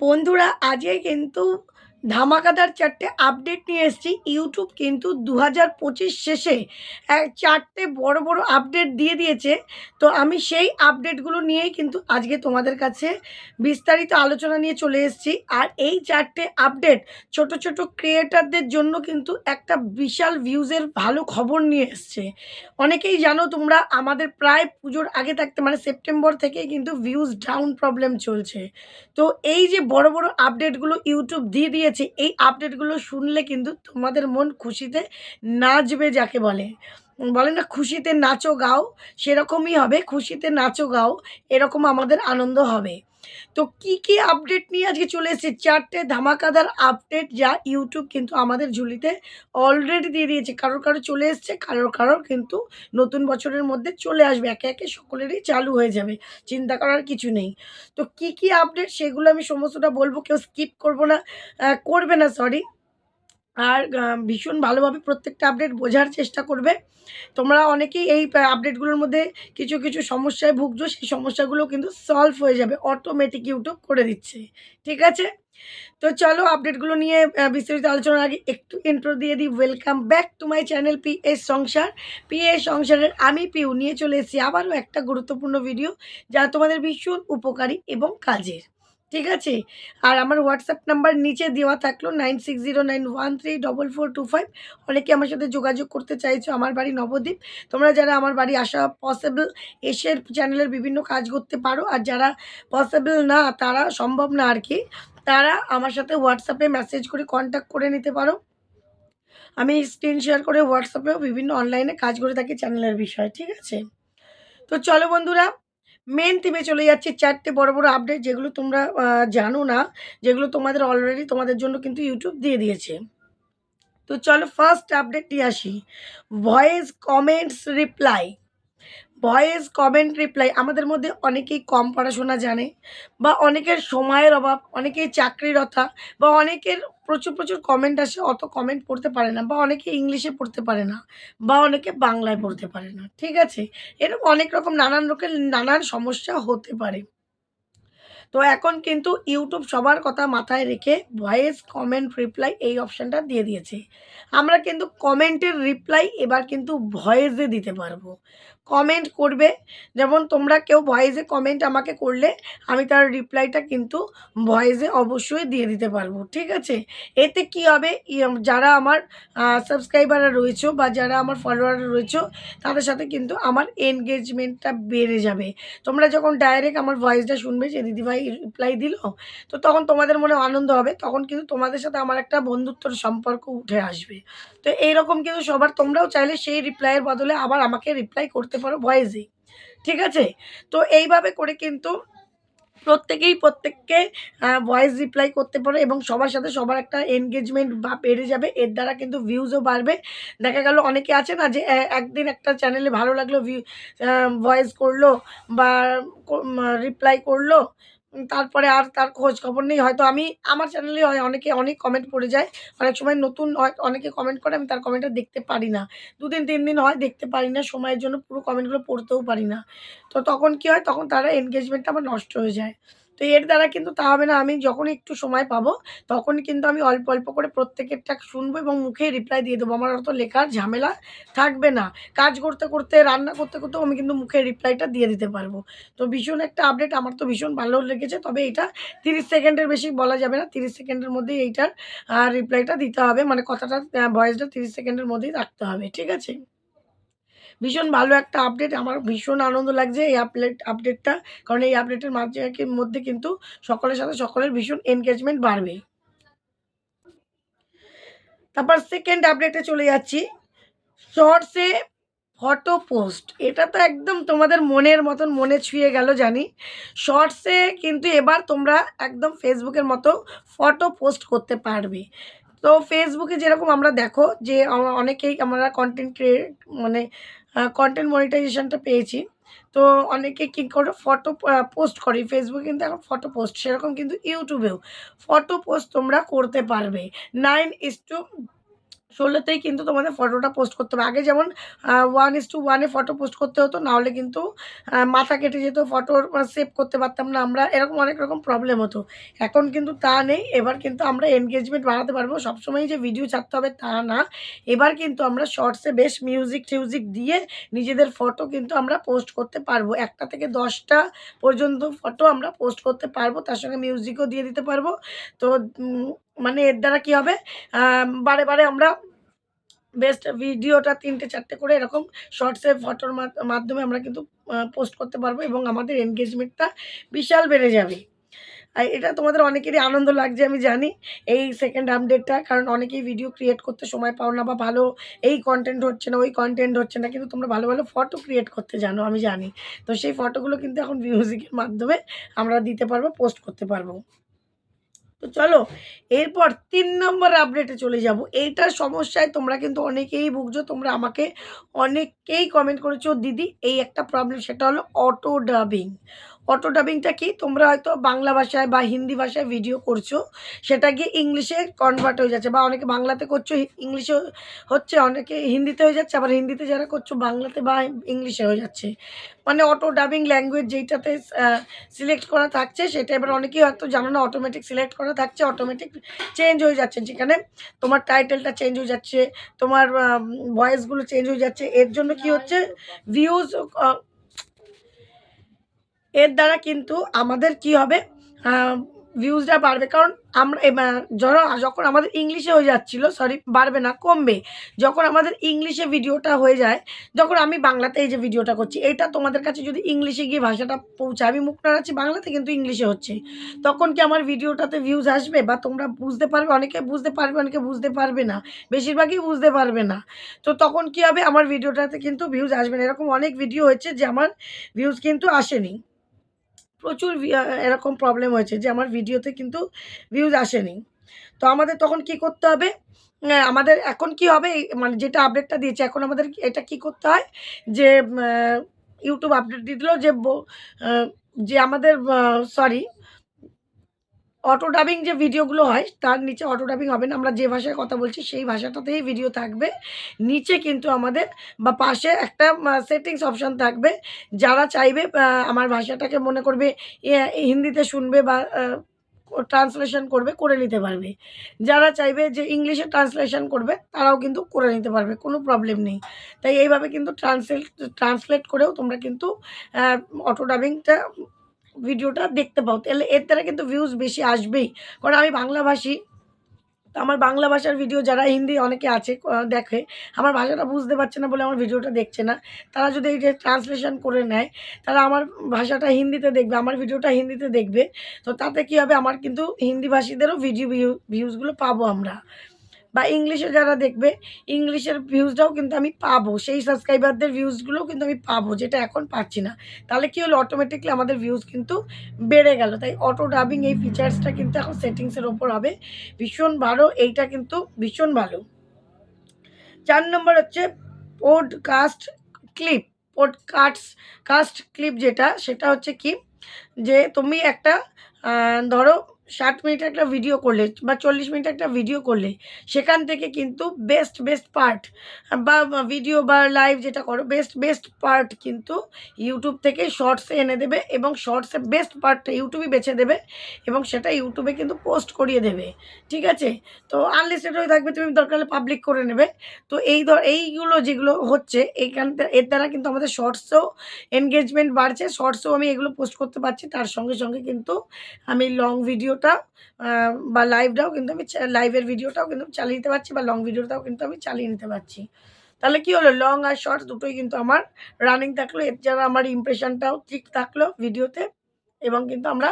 বন্ধুরা আজকে কিন্তু ধামাকাদার চারটে আপডেট নিয়ে এসেছি। ইউটিউব কিন্তু দু হাজার পঁচিশ শেষে চারটে বড় বড় আপডেট দিয়ে দিয়েছে। তো আমি সেই আপডেটগুলো নিয়েই কিন্তু আজকে তোমাদের কাছে বিস্তারিত আলোচনা নিয়ে চলে এসেছি। আর এই চারটে আপডেট ছোট ছোট ক্রিয়েটারদের জন্য কিন্তু একটা বিশাল ভিউজের ভালো খবর নিয়ে এসছে। অনেকেই জানো তোমরা আমাদের প্রায় পুজোর আগে থাকতে মানে সেপ্টেম্বর থেকেই কিন্তু ভিউজ ডাউন প্রবলেম চলছে। তো এই যে বড় বড় আপডেটগুলো ইউটিউব দিয়ে দিয়ে দিয়েছে এই আপডেটগুলো শুনলে কিন্তু তোমাদের মন খুশিতে নাচবে যাকে বলে। বলে না, খুশিতে নাচো গাও, সেরকমই হবে, খুশিতে নাচো গাও, এরকম আমাদের আনন্দ হবে। তো কি কি আপডেট নিয়ে আজকে চলে এসেছে? চারটে ধামাকাদার আপডেট যা ইউটিউব কিন্তু আমাদের ঝুলিতে অলরেডি দিয়ে দিয়েছে। কারোর কারও চলে এসছে, কারোর কারোর কিন্তু নতুন বছরের মধ্যে চলে আসবে। একে একে সকলেরই চালু হয়ে যাবে, চিন্তা করার কিছু নেই। তো কি কি আপডেট সেগুলো আমি সমস্তটা বলব, কেউ স্কিপ করব না। করবে না সরি আর ভীষণ ভালোভাবে প্রত্যেকটা আপডেট বোঝার চেষ্টা করবে। তোমরা অনেকেই এই আপডেটগুলোর মধ্যে কিছু কিছু সমস্যায় ভুগছো, সেই সমস্যাগুলো কিন্তু সলভ হয়ে যাবে অটোমেটিক ইউটিউব করে দিচ্ছে। ঠিক আছে? তো চলো আপডেটগুলো নিয়ে বিস্তারিত আলোচনার আগে একটু ইন্ট্রো দিয়ে দিই। Welcome back to my channel P S Sansar P S সংসারের আমি পিউ নিয়ে চলে এসেছি আবারও একটা গুরুত্বপূর্ণ ভিডিও যা তোমাদের ভীষণ উপকারী এবং কাজের। ঠিক আছে? আর আমার হোয়াটসঅ্যাপ নাম্বার নিচে দেওয়া থাকল nine six zero nine one three double four two five অনেকে আমার সাথে যোগাযোগ করতে চাইছো, আমার বাড়ি নবদ্বীপ। তোমরা যারা আমার বাড়ি আসা পসিবল এসে চ্যানেলের বিভিন্ন কাজ করতে পারো। আর যারা পসিবল না, তারা সম্ভব না আর কি। তারা আমার সাথে হোয়াটসঅ্যাপে মেসেজ করে কন্ট্যাক্ট করে নিতে পারো। আমি স্ক্রিন শেয়ার করে হোয়াটসঅ্যাপেও বিভিন্ন অনলাইনে কাজ করে থাকি চ্যানেলের বিষয়ে, ঠিক আছে? তো চলো বন্ধুরা মেন থিমে চলে যাচ্ছে চারটে বড় বড় আপডেট যেগুলো তোমরা জানো না, যেগুলো তোমাদের অলরেডি তোমাদের জন্য কিন্তু ইউটিউব দিয়ে দিয়েছে। তো চলো ফার্স্ট আপডেটটি আসি। Voice comments reply voice comment reply আমাদের মধ্যে অনেকেই কম পড়াশোনা জানে বা অনেকের সময়ের অভাব, অনেকেই চাকরিরতা বা অনেকের প্রচুর প্রচুর কমেন্ট আসে, অত কমেন্ট পড়তে পারে না বা অনেকে ইংলিশে পড়তে পারে না বা অনেকে বাংলায় পড়তে পারে না, ঠিক আছে? এরকম অনেক রকম নানান রকম, নানান সমস্যা হতে পারে। তো এখন কিন্তু ইউটিউব সবার কথা মাথায় রেখে ভয়েস কমেন্ট রিপ্লাই এই অপশানটা দিয়ে দিয়েছে। আমরা কিন্তু কমেন্টের রিপ্লাই এবার কিন্তু ভয়েসে দিতে পারব। কমেন্ট করবে। যেমন তোমরা কেউ ভয়েসে কমেন্ট আমাকে করলে, আমি তার রিপ্লাইটা কিন্তু ভয়েসে অবশ্যই দিয়ে দিতে পারব, ঠিক আছে? এতে কি হবে? ই- যারা আমার সাবস্ক্রাইবাররা রয়েছে বা যারা আমার ফলোয়াররা রয়েছে, তাদের সাথে কিন্তু আমার এনগেজমেন্টটা বেড়ে যাবে। তোমরা যখন ডাইরেক্ট আমার ভয়েসটা শুনবে যে, দিদিভাই রিপ্লাই দিল? তো তখন তোমাদের মনে আনন্দ হবে, তখন কিন্তু তোমাদের সাথে আমার একটা বন্ধুত্বর সম্পর্ক উঠে আসবে। তো এইরকম কিন্তু সবার, তোমরাও চাইলে সেই রিপ্লাইয়ের বদলে আবার আমাকে রিপ্লাই করতে পারো ভয়েসই ঠিক আছে? তো এইভাবে করে কিন্তু প্রত্যেকেই প্রত্যেককে ভয়েস রিপ্লাই করতে পারো এবং সবার সাথে সবার একটা এনগেজমেন্ট বা বেড়ে যাবে। এর দ্বারা কিন্তু ভিউজও বাড়বে। দেখা গেল অনেকে আছে না যে একদিন একটা চ্যানেলে ভালো লাগল ভিউ ভয়েস করল বা রিপ্লাই করল তারপরে আর তার খোঁজ খবর নেই। হয়তো আমি, আমার চ্যানেলে হয়, অনেকে, অনেক কমেন্ট পড়ে যায়। অনেক সময় নতুন হয়, অনেকে কমেন্ট করে, আমি তার কমেন্টটা দেখতে পারি না। দু দিন তিন দিন হয়, দেখতে পারি না। সময়ের জন্য পুরো কমেন্টগুলো পড়তেও পারি না। তো তখন কি হয়, তখন তারা এনগেজমেন্টটা আমার নষ্ট হয়ে যায়। তো এর দ্বারা কিন্তু তা হবে না, আমি যখন একটু সময় পাবো, তখন কিন্তু আমি অল্প অল্প করে প্রত্যেকেরটা শুনব এবং মুখে রিপ্লাই দিয়ে দেবো। আমার অত লেখার ঝামেলা থাকবে না। কাজ করতে করতে, রান্না করতে করতেও আমি কিন্তু মুখে রিপ্লাইটা দিয়ে দিতে পারব। তো ভীষণ একটা আপডেট আমার তো ভীষণ ভালো লেগেছে, তবে এটা তিরিশ সেকেন্ডের বেশি বলা যাবে না। তিরিশ সেকেন্ডের মধ্যেই এইটার রিপ্লাইটা দিতে হবে। মানে কথাটা ভয়েসটা তিরিশ সেকেন্ডের মধ্যেই রাখতে হবে, ঠিক আছে? ভীষণ ভালো একটা আপডেট আমার ভীষণ আনন্দ লাগছে এই আপডেট আপডেটটা কারণ এই আপডেটের মাঝে মধ্যে কিন্তু সকলের সাথে সকলের ভীষণ এনগেজমেন্ট বাড়বে। তারপর সেকেন্ড আপডেটে চলে যাচ্ছি। শর্টসে ফটো পোস্ট এটা তো একদম তোমাদের মনের মতন মনে ছুঁয়ে গেল, জানি। শর্টসে কিন্তু এবার তোমরা একদম ফেসবুকের মতো ফটো পোস্ট করতে পারবে। তো ফেসবুকে যেরকম আমরা দেখো যে অনেকেই আমরা কন্টেন্ট মানে কন্টেন্ট মনিটাইজেশনটা পেয়েছি। তো অনেকে কী করে ফটো পোস্ট করে। ফেসবুকে কিন্তু এখন ফটো পোস্ট সেরকম কিন্তু ইউটিউবেও ফটো পোস্ট তোমরা করতে পারবে। নাইন ইস টু ষোলোতেই কিন্তু তোমাদের ফটোটা পোস্ট করতে হবে। আগে যেমন ওয়ান ইস টু ওয়ানে ফটো পোস্ট করতে হতো, নাহলে কিন্তু মাথা কেটে যেত ফটো সেভ করতে পারতাম না আমরা। এরকম অনেক রকম প্রবলেম হতো। এখন কিন্তু তা নেই। এবার কিন্তু আমরা এনগেজমেন্ট বাড়াতে পারব। সবসময় যে ভিডিও ছাড়তে হবে তা না। এবার কিন্তু আমরা শর্টসে বেশ মিউজিক টিউজিক দিয়ে নিজেদের ফটো কিন্তু আমরা পোস্ট করতে পারব। একটা থেকে দশটা পর্যন্ত ফটো আমরা পোস্ট করতে পারব। তার সঙ্গে মিউজিকও দিয়ে দিতে পারব। তো মানে এর দ্বারা কী হবে? বারে বারে আমরা বেস্ট ভিডিওটা তিনটে চারটে করে এরকম শর্টসে ফটোর মাধ্যমে আমরা কিন্তু পোস্ট করতে পারব এবং আমাদের এনগেজমেন্টটা বিশাল বেড়ে যাবে। আর এটা তোমাদের অনেকেরই আনন্দ লাগছে, আমি জানি এই সেকেন্ড আপডেটটা কারণ অনেকেই ভিডিও ক্রিয়েট করতে সময় পাও না বা ভালো এই কন্টেন্ট হচ্ছে না, ওই কন্টেন্ট হচ্ছে না, কিন্তু তোমরা ভালো ভালো ফটো ক্রিয়েট করতে জানো, আমি জানি। তো সেই ফটোগুলো কিন্তু এখন মিউজিকের মাধ্যমে আমরা দিতে পারব পোস্ট করতে পারব। তো চলো, এরপর তিন নম্বর আপডেটে চলে যাব। এইটার সমস্যায় তোমরা কিন্তু অনেকেই ভুগছো, তোমরা আমাকে অনেকেই কমেন্ট করেছ। দিদি, এই একটা প্রবলেম সেটা হলো অটো ডাবিং অটো ডাবিংটা কি? তোমরা হয়তো বাংলা ভাষায় বা হিন্দি ভাষায় ভিডিও করছ। সেটা গিয়ে ইংলিশে কনভার্ট হয়ে যাচ্ছে। বা অনেকে বাংলাতে করছ ইংলিশে হচ্ছে, অনেকে হিন্দিতে হয়ে যাচ্ছে, আবার হিন্দিতে যারা করছ, বাংলাতে বা ইংলিশে হয়ে যাচ্ছে। মানে অটো ডাবিং ল্যাঙ্গুয়েজ যেইটাতে সিলেক্ট করা থাকছে, সেটা এবার অনেকেই হয়তো জানো না অটোমেটিক সিলেক্ট করা থাকছে অটোমেটিক চেঞ্জ হয়ে যাচ্ছে। যেখানে তোমার টাইটেলটা চেঞ্জ হয়ে যাচ্ছে, তোমার ভয়েসগুলো চেঞ্জ হয়ে যাচ্ছে। এর জন্য কি হচ্ছে? ভিউজ এর দ্বারা কিন্তু আমাদের কি হবে? ভিউজটা বাড়বে। কারণ আমরা ধরো যখন আমাদের ইংলিশে হয়ে যাচ্ছিল সরি বাড়বে না, কমবে। যখন আমাদের ইংলিশে ভিডিওটা হয়ে যায়, যখন আমি বাংলাতে এই যে ভিডিওটা করছি, এটা তোমাদের কাছে যদি ইংলিশে গিয়ে ভাষাটা পৌঁছায়, আমি মুখ নাড়াচ্ছি বাংলাতে কিন্তু ইংলিশে হচ্ছে। তখন কি আমার ভিডিওটাতে ভিউজ আসবে? বা তোমরা বুঝতে পারবে, অনেকে বুঝতে পারবে, অনেকে বুঝতে পারবে না। বেশিরভাগই বুঝতে পারবে না। তো তখন কি হবে? আমার ভিডিওটাতে কিন্তু ভিউজ আসবে না। এরকম অনেক ভিডিও হয়েছে যে আমার ভিউজ কিন্তু আসেনি। প্রচুর এরকম প্রবলেম হয়েছে যে আমার ভিডিওতে কিন্তু ভিউজ আসেনি। তো আমাদের তখন কি করতে হবে? আমাদের এখন কি হবে? মানে যেটা আপডেটটা দিয়েছে, এখন আমাদের এটা কি করতে হয়? যে ইউটিউব আপডেট দিয়ে দিল যে যে আমাদের সরি অটো ডাবিং যে ভিডিওগুলো হয়, তার নিচে অটো ডাবিং হবে না, আমরা যে ভাষায় কথা বলছি সেই ভাষাটাতেই ভিডিও থাকবে। নিচে কিন্তু আমাদের বা পাশে একটা সেটিংস অপশান থাকবে। যারা চাইবে আমার ভাষাটাকে মনে করবে হিন্দিতে শুনবে বা ট্রান্সলেশন করবে, করে নিতে পারবে। যারা চাইবে যে ইংলিশে ট্রান্সলেশন করবে, তারাও কিন্তু করে নিতে পারবে, কোনো প্রবলেম নেই। তাই এইভাবে কিন্তু ট্রান্সলেট ট্রান্সলেট করেও তোমরা কিন্তু অটো ডাবিংটা ভিডিওটা দেখতে পাও, তাহলে এর দ্বারা কিন্তু ভিউজ বেশি আসবেই। কারণ আমি বাংলাভাষী তো আমার বাংলা ভাষার ভিডিও যারা হিন্দি অনেকে আছে দেখে, আমার ভাষাটা বুঝতে পারছে না বলে আমার ভিডিওটা দেখছে না। তারা যদি এই যে ট্রান্সলেশন করে নেয়, তারা আমার ভাষাটা হিন্দিতে দেখবে, আমার ভিডিওটা হিন্দিতে দেখবে, তো তাতে কী হবে, আমার কিন্তু হিন্দিভাষীদেরও ভিডিও ভিউ ভিউজগুলো পাবো আমরা। বা ইংলিশে যারা দেখবে ইংলিশের ভিউজটাও কিন্তু আমি পাবো। সেই সাবস্ক্রাইবারদের ভিউজগুলোও কিন্তু আমি পাবো, যেটা এখন পাচ্ছি না। তাহলে কী হলো? অটোমেটিকলি আমাদের ভিউজ কিন্তু বেড়ে গেল। তাই অটো ডাবিং এই ফিচার্সটা কিন্তু এখন সেটিংসের ওপর হবে। ভীষণ ভালো, এইটা কিন্তু ভীষণ ভালো। চার নম্বর হচ্ছে podcast clip podcast cast clip যেটা, সেটা হচ্ছে কি? যে তুমি একটা ধরো ষাট মিনিট একটা ভিডিও করলে বা চল্লিশ মিনিট একটা ভিডিও করলে, সেখান থেকে কিন্তু বেস্ট বেস্ট পার্ট বা ভিডিও বা লাইভ যেটা করো বেস্ট বেস্ট পার্ট কিন্তু ইউটিউব থেকে শর্টসে এনে দেবে এবং শর্টসে বেস্ট পার্টটা ইউটিউবই বেছে দেবে এবং সেটা ইউটিউবে কিন্তু পোস্ট করিয়ে দেবে। ঠিক আছে? তো আনলিস্টেড হয়ে থাকবে, তুমি দরকার পাবলিক করে নেবে। তো এই ধর, এইগুলো যেগুলো হচ্ছে এইখান এর দ্বারা কিন্তু আমাদের শর্টসেও এনগেজমেন্ট বাড়ছে। শর্টসেও আমি এগুলো পোস্ট করতে পারছি, তার সঙ্গে সঙ্গে কিন্তু আমি লং ভিডিও ভিডিওটা বা লাইভটাও কিন্তু আমি লাইভের ভিডিওটাও কিন্তু চালিয়ে নিতে পারছি বা লং ভিডিওটাও কিন্তু আমি চালিয়ে নিতে পারছি। তাহলে কি হলো? লং আর শর্টস দুটোই কিন্তু আমার রানিং থাকল। এর যারা আমার ইমপ্রেশনটাও ঠিক থাকল ভিডিওতে এবং কিন্তু আমরা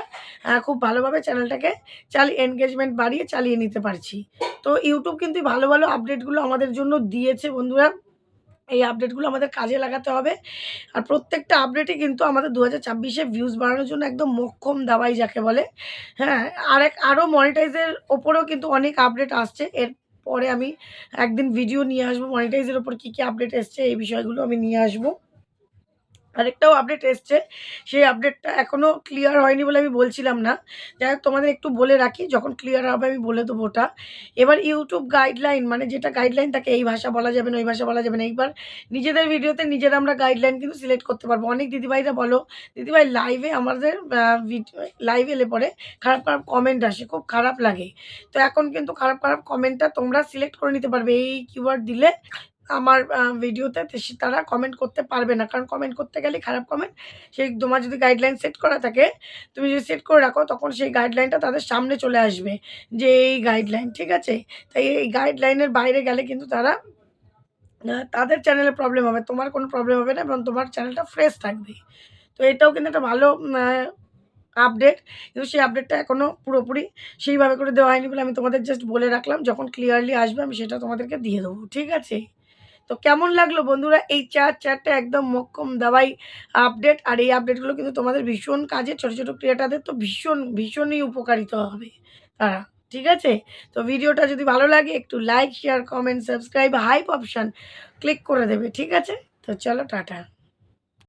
খুব ভালোভাবে চ্যানেলটাকে চালিয়ে এনগেজমেন্ট বাড়িয়ে চালিয়ে নিতে পারছি। তো ইউটিউব কিন্তু ভালো ভালো আপডেটগুলো আমাদের জন্য দিয়েছে বন্ধুরা। এই আপডেটগুলো আমাদের কাজে লাগাতে হবে। আর প্রত্যেকটা আপডেটই কিন্তু আমাদের দু হাজার ছাব্বিশে ভিউজ বাড়ানোর জন্য একদম মক্ষম দাবাই যাকে বলে। হ্যাঁ আর এক আরও মনিটাইজের ওপরেও কিন্তু অনেক আপডেট আসছে। এর পরে আমি একদিন ভিডিও নিয়ে আসব। মনিটাইজের ওপর কী কী আপডেট এসছে এই বিষয়গুলো আমি নিয়ে আসব। আরেকটাও আপডেট এসছে। সেই আপডেটটা এখনও ক্লিয়ার হয়নি বলে আমি বলছিলাম না। যাই হোক, তোমাদের একটু বলে রাখি, যখন ক্লিয়ার হবে আমি বলে দেবো ওটা। এবার ইউটিউব গাইডলাইন মানে যেটা গাইডলাইন থাকে এই ভাষা বলা যাবে না, ওই ভাষা বলা যাবে না। এইবার নিজেদের ভিডিওতে নিজেরা আমরা গাইডলাইন কিন্তু সিলেক্ট করতে পারব। অনেক দিদিভাইরা বলো, দিদিভাই লাইভে আমাদের ভিডিও লাইভ এলে পরে খারাপ খারাপ কমেন্ট আসে, খুব খারাপ লাগে। তো এখন কিন্তু খারাপ খারাপ কমেন্টটা তোমরা সিলেক্ট করে নিতে পারবে। এই কিওয়ার্ড দিলে আমার ভিডিওতে তারা কমেন্ট করতে পারবে না। কারণ কমেন্ট করতে গেলে খারাপ কমেন্ট সেই তোমার যদি গাইডলাইন সেট করা থাকে, তুমি যদি সেট করে রাখো, তখন সেই গাইডলাইনটা তাদের সামনে চলে আসবে যে এই গাইডলাইন ঠিক আছে? তাই এই গাইডলাইনের বাইরে গেলে কিন্তু তারা তাদের চ্যানেলে প্রবলেম হবে। তোমার কোনো প্রবলেম হবে না এবং তোমার চ্যানেলটা ফ্রেশ থাকবে। তো এটাও কিন্তু একটা ভালো আপডেট কিন্তু সেই আপডেটটা এখনও পুরোপুরি সেইভাবে করে দেওয়া হয়নি বলে আমি তোমাদের জাস্ট বলে রাখলাম। যখন ক্লিয়ারলি আসবে আমি সেটা তোমাদেরকে দিয়ে দেবো। ঠিক আছে? তো কেমন লাগল বন্ধুরা? এই চার চারটা একদম মক্ষম দাবাই আপডেট আর এই আপডেটগুলো কিন্তু তোমাদের ভীষণ কাজে, ছোটো ছোটো ক্রিয়েটারদের তো ভীষণ, ভীষণই উপকারিত হবে। তারা, ঠিক আছে? তো ভিডিওটা যদি ভালো লাগে, একটু like share comment subscribe hype option click করে দেবে, ঠিক আছে? তো চলো, টাটা।